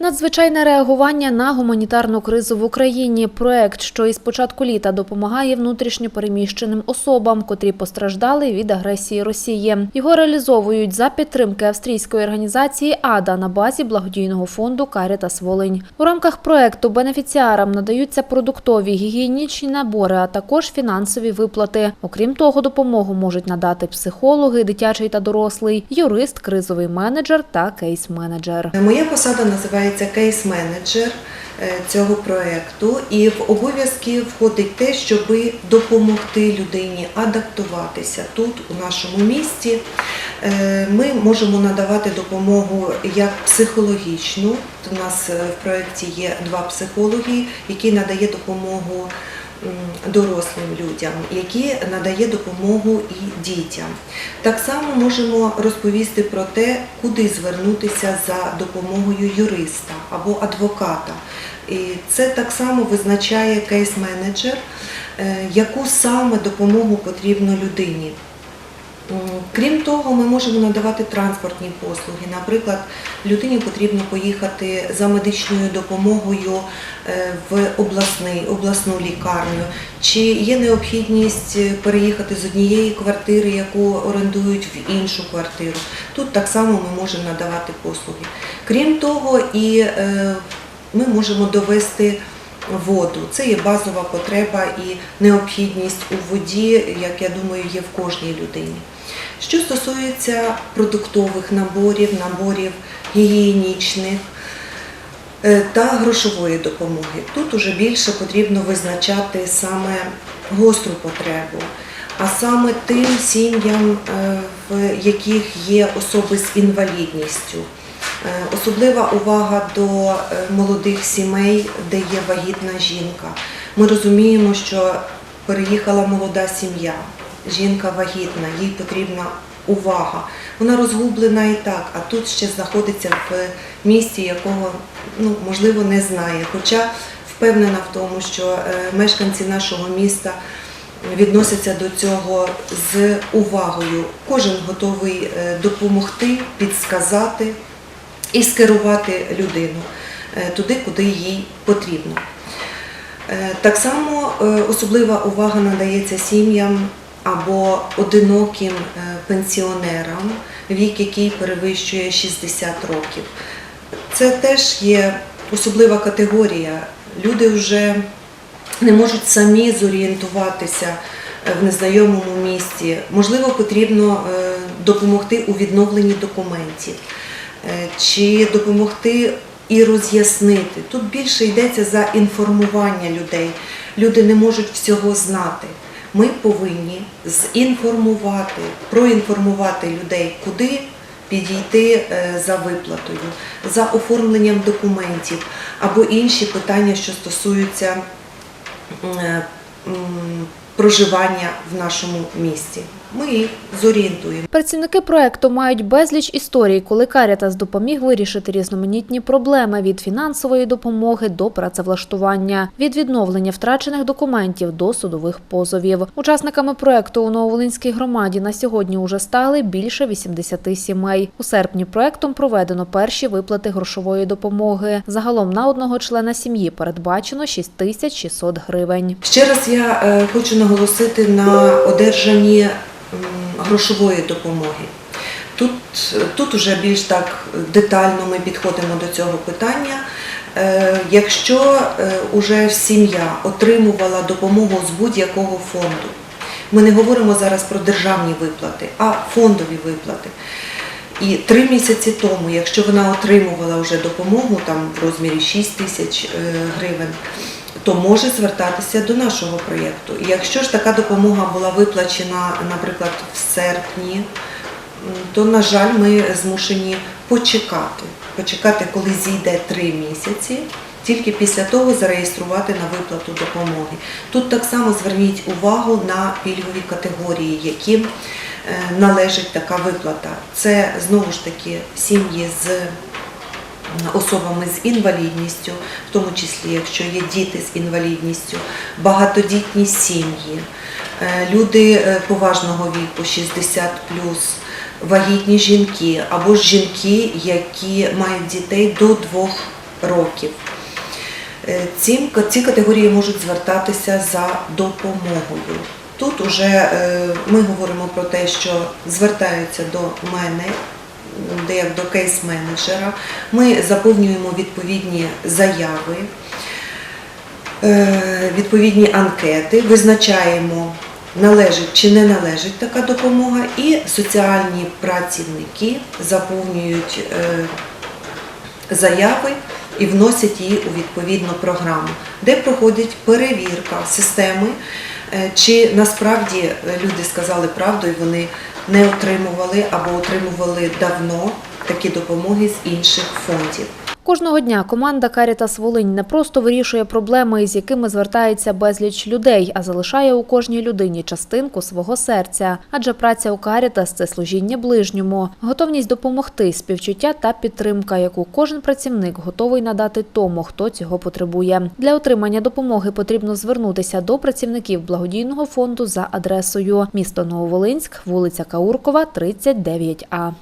Надзвичайне реагування на гуманітарну кризу в Україні. Проект, що із початку літа допомагає внутрішньо переміщеним особам, котрі постраждали від агресії Росії. Його реалізовують за підтримки австрійської організації АДА на базі благодійного фонду Карітас Волинь. У рамках проекту бенефіціарам надаються продуктові гігієнічні набори, а також фінансові виплати. Окрім того, допомогу можуть надати психологи, дитячий та дорослий, юрист, кризовий менеджер та кейс-менеджер. Моя посада називається кейс-менеджер е, цього проєкту, і в обов'язки входить те, щоб допомогти людині адаптуватися тут, у нашому місті. Е, Ми можемо надавати допомогу як психологічну. У нас е, в проєкті є два психологи, які надають допомогу дорослим людям, які надає допомогу і дітям. Так само можемо розповісти про те, куди звернутися за допомогою юриста або адвоката. І це так само визначає кейс-менеджер, е, яку саме допомогу потрібно людині. Крім того, ми можемо надавати транспортні послуги. Наприклад, людині потрібно поїхати за медичною допомогою е, в обласний, обласну лікарню, чи є необхідність е, переїхати з однієї квартири, яку орендують в іншу квартиру. Тут так само ми можемо надавати послуги. Крім того, і е, ми можемо довести воду. Це є базова потреба і необхідність у воді, як я думаю, є в кожній людині. Що стосується продуктових наборів, наборів гігієнічних е, та грошової допомоги, тут уже більше потрібно визначати саме гостру потребу, а саме тим сім'ям, е, в яких є особи з інвалідністю. Е, Особлива увага до молодих сімей, де є вагітна жінка. Ми розуміємо, що переїхала молода сім'я, жінка вагітна, їй потрібна увага. Вона розгублена і так, а тут ще знаходиться в місті, якого ну, можливо не знає. Хоча впевнена в тому, що е, мешканці нашого міста відносяться до цього з увагою. Кожен готовий е, допомогти, підсказати і скерувати людину е, туди, куди їй потрібно. Так само особлива увага надається сім'ям або одиноким е, пенсіонерам, вік який перевищує 60 років. Це теж є особлива категорія. Люди вже не можуть самі зорієнтуватися е, в незнайомому місті. Можливо, потрібно е, допомогти у відновленні документів чи допомогти і роз'яснити. Тут більше йдеться за інформування людей. Люди не можуть всього знати. Ми повинні зінформувати, проінформувати людей, куди підійти е, за виплатою, за оформленням документів або інші питання, що стосуються проживання в нашому місті. Ми їх зорієнтуємо. Працівники проекту мають безліч історій, коли Карітас допоміг вирішити різноманітні проблеми від фінансової допомоги до працевлаштування, від відновлення втрачених документів до судових позовів. Учасниками проекту у Нововолинській громаді на сьогодні уже стали більше 80 сімей. У серпні проектом проведено перші виплати грошової допомоги. Загалом на одного члена сім'ї передбачено 6600 гривень. Ще раз я е, хочу наголосити на одержанні грошової допомоги. Тут, тут уже більш так детально ми підходимо до цього питання. Е, Якщо е, уже сім'я отримувала допомогу з будь-якого фонду, ми не говоримо зараз про державні виплати, а фондові виплати. І три місяці тому, якщо вона отримувала вже допомогу там в розмірі 6 тисяч е, гривень, то може звертатися до нашого проєкту. І якщо ж така допомога була виплачена, наприклад, в серпні, то, на жаль, ми змушені почекати. Почекати, коли зійде три місяці, тільки після того зареєструвати на виплату допомоги. Тут так само зверніть увагу на пільгові категорії, яким е, належить така виплата. Це знову ж таки сім'ї з особами з інвалідністю, в тому числі, якщо є діти з інвалідністю, багатодітні сім'ї, е, люди е, поважного віку 60 вагітні жінки або ж жінки, які мають дітей до двох років. Е, Ці, ці категорії можуть звертатися за допомогою. Тут уже ми говоримо про те, що звертаються до мене, як до кейс-менеджера. Ми заповнюємо відповідні заяви, е, відповідні анкети, визначаємо, належить чи не належить така допомога, і соціальні працівники заповнюють е, заяви і вносять її у відповідну програму, де проходить перевірка системи, чи насправді е, люди сказали правду і вони не отримували або отримували давно такі допомоги з інших фондів. Кожного дня команда Карітас Волинь не просто вирішує проблеми, з якими звертається безліч людей, а залишає у кожній людині частинку свого серця. Адже праця у Карітас це служіння ближньому, готовність допомогти, співчуття та підтримка, яку кожен працівник готовий надати тому, хто цього потребує. Для отримання допомоги потрібно звернутися до працівників благодійного фонду за адресою місто Нововолинськ, вулиця Кауркова, 39А.